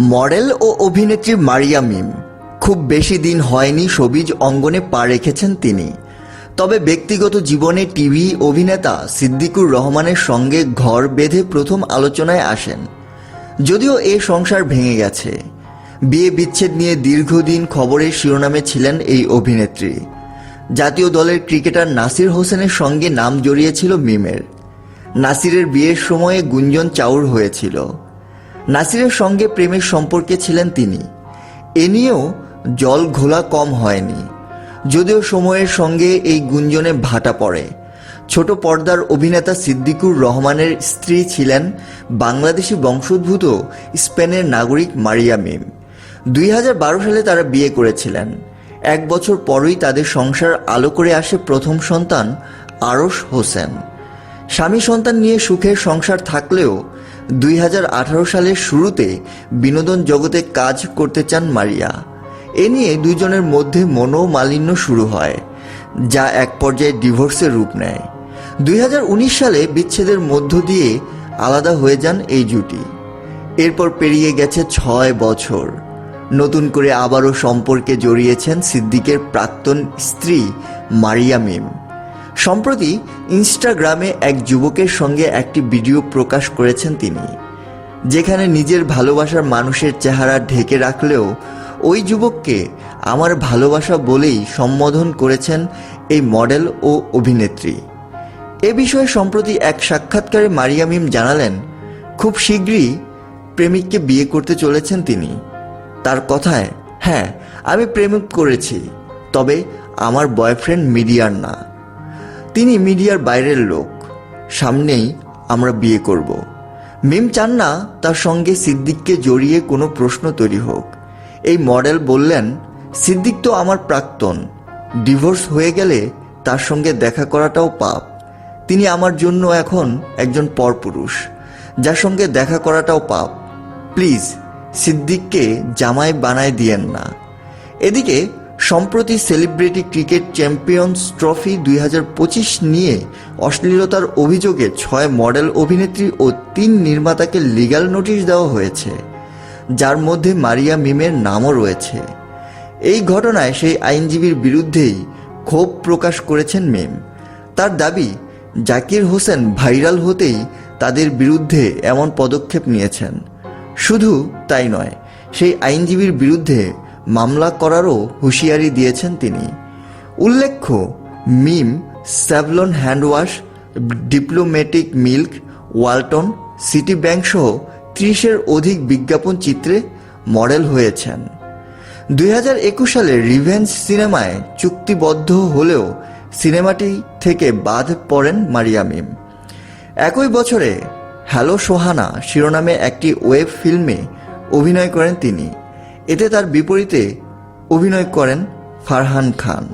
Model ও অভিনেত্রী মারিয়া মিম। খুব বেশি দিন হয়নি সবিজ অঙ্গনে পা রেখেছেন তিনি। তবে ব্যক্তিগত জীবনে টিভি অভিনেতা সিদ্দিকুর রহমানের সঙ্গে ঘর বেঁধে প্রথম আলোচনায় আসেন। যদিও এ সংসার ভেঙে গেছে। বিয়ে বিচ্ছেদ নিয়ে দীর্ঘদিন খবরের শিরোনামে ছিলেন এই অভিনেত্রী। জাতীয় দলের ক্রিকেটার নাসির হোসেনের সঙ্গে নাম জড়িয়েছিল মিমের। নাসিরের বিয়ের সময়ে গুঞ্জন চাউর হয়েছিল। নাসিরের সঙ্গে প্রেমের সম্পর্কে ছিলেন তিনি। এ নিয়েও জল ঘোলা কম হয়নি। যদিও সময়ের সঙ্গে এই গুঞ্জনে ভাটা পড়ে। ছোট পর্দার অভিনেতা সিদ্দিকুর রহমানের স্ত্রী ছিলেন বাংলাদেশি বংশোদ্ভূত স্পেনের নাগরিক মারিয়া মিম। দুই হাজার বারো সালে তারা বিয়ে করেছিলেন। এক বছর পরই তাদের সংসার আলো করে আসে প্রথম সন্তান আরশ হোসেন। স্বামী সন্তান নিয়ে সুখের সংসার থাকলেও দুই হাজার আঠারো সালের শুরুতে বিনোদন জগতে কাজ করতে চান মারিয়া। এ নিয়ে দুজনের মধ্যে মনোমালিন্য শুরু হয়, যা এক পর্যায়ে ডিভোর্সের রূপ নেয়। দুই হাজার উনিশ সালে বিচ্ছেদের মধ্য দিয়ে আলাদা হয়ে যান এই জুটি। এরপর পেরিয়ে গেছে ছয় বছর। নতুন করে আবারও সম্পর্কে জড়িয়েছেন সিদ্দিকের প্রাক্তন স্ত্রী মারিয়া মিম। সম্প্রতি ইনস্টাগ্রামে এক যুবকের সঙ্গে একটি ভিডিও প্রকাশ করেছেন তিনি, যেখানে নিজের ভালোবাসার মানুষের চেহারা ঢেকে রাখলেও ওই যুবককে আমার ভালোবাসা বলেই সম্বোধন করেছেন এই মডেল ও অভিনেত্রী। এ বিষয়ে সম্প্রতি এক সাক্ষাৎকারে মারিয়া মিম জানালেন, খুব শীঘ্রই প্রেমিককে বিয়ে করতে চলেছেন তিনি। তার কথায় হ্যাঁ আমি প্রেমিক করেছি, তবে আমার বয়ফ্রেন্ড মিডিয়ার না। তিনি মিডিয়ার বাইরের লোক। সামনেই আমরা বিয়ে করব। মিম চান না তার সঙ্গে সিদ্দিককে জড়িয়ে কোনো প্রশ্ন তৈরি হোক। এই মডেল বললেন, সিদ্দিক তো আমার প্রাক্তন। ডিভোর্স হয়ে গেলে তার সঙ্গে দেখা করাটাও পাপ। তিনি আমার জন্য এখন একজন পরপুরুষ। যার সঙ্গে দেখা করাটাও পাপ। প্লিজ, সিদ্দিককে জামাই বানায় দিয়েন না। এদিকে সম্প্রতি সেলিব্রিটি ক্রিকেট চ্যাম্পিয়ন্স ট্রফি দুই হাজার পঁচিশ নিয়ে অশ্লীলতার অভিযোগে ছয় মডেল অভিনেত্রী ও তিন নির্মাতাকে লিগ্যাল নোটিশ দেওয়া হয়েছে, যার মধ্যে মারিয়া মিমের নামও রয়েছে। এই ঘটনায় সেই আইনজীবীর বিরুদ্ধেই ক্ষোভ প্রকাশ করেছেন মিম। তার দাবি, জাকির হোসেন ভাইরাল হতেই তাদের বিরুদ্ধে এমন পদক্ষেপ নিয়েছেন। শুধু তাই নয়, সেই আইনজীবীর বিরুদ্ধে মামলা করারও হুঁশিয়ারি দিয়েছেন তিনি। উল্লেখ্য, Mim, Savlon handwash, diplomatic milk, Walton City Bank সহ ত্রিশের অধিক বিজ্ঞাপন চিত্রে মডেল হয়েছেন। দুই হাজার একুশ সালে রিভেঞ্জ সিনেমায় চুক্তিবদ্ধ হলেও সিনেমাটি থেকে বাদ পড়েন মারিয়া মিম। একই বছরে হ্যালো সোহানা শিরোনামে একটি ওয়েব ফিল্মে অভিনয় করেন তিনি। এতে তার বিপরীতে অভিনয় করেন ফারহান খান।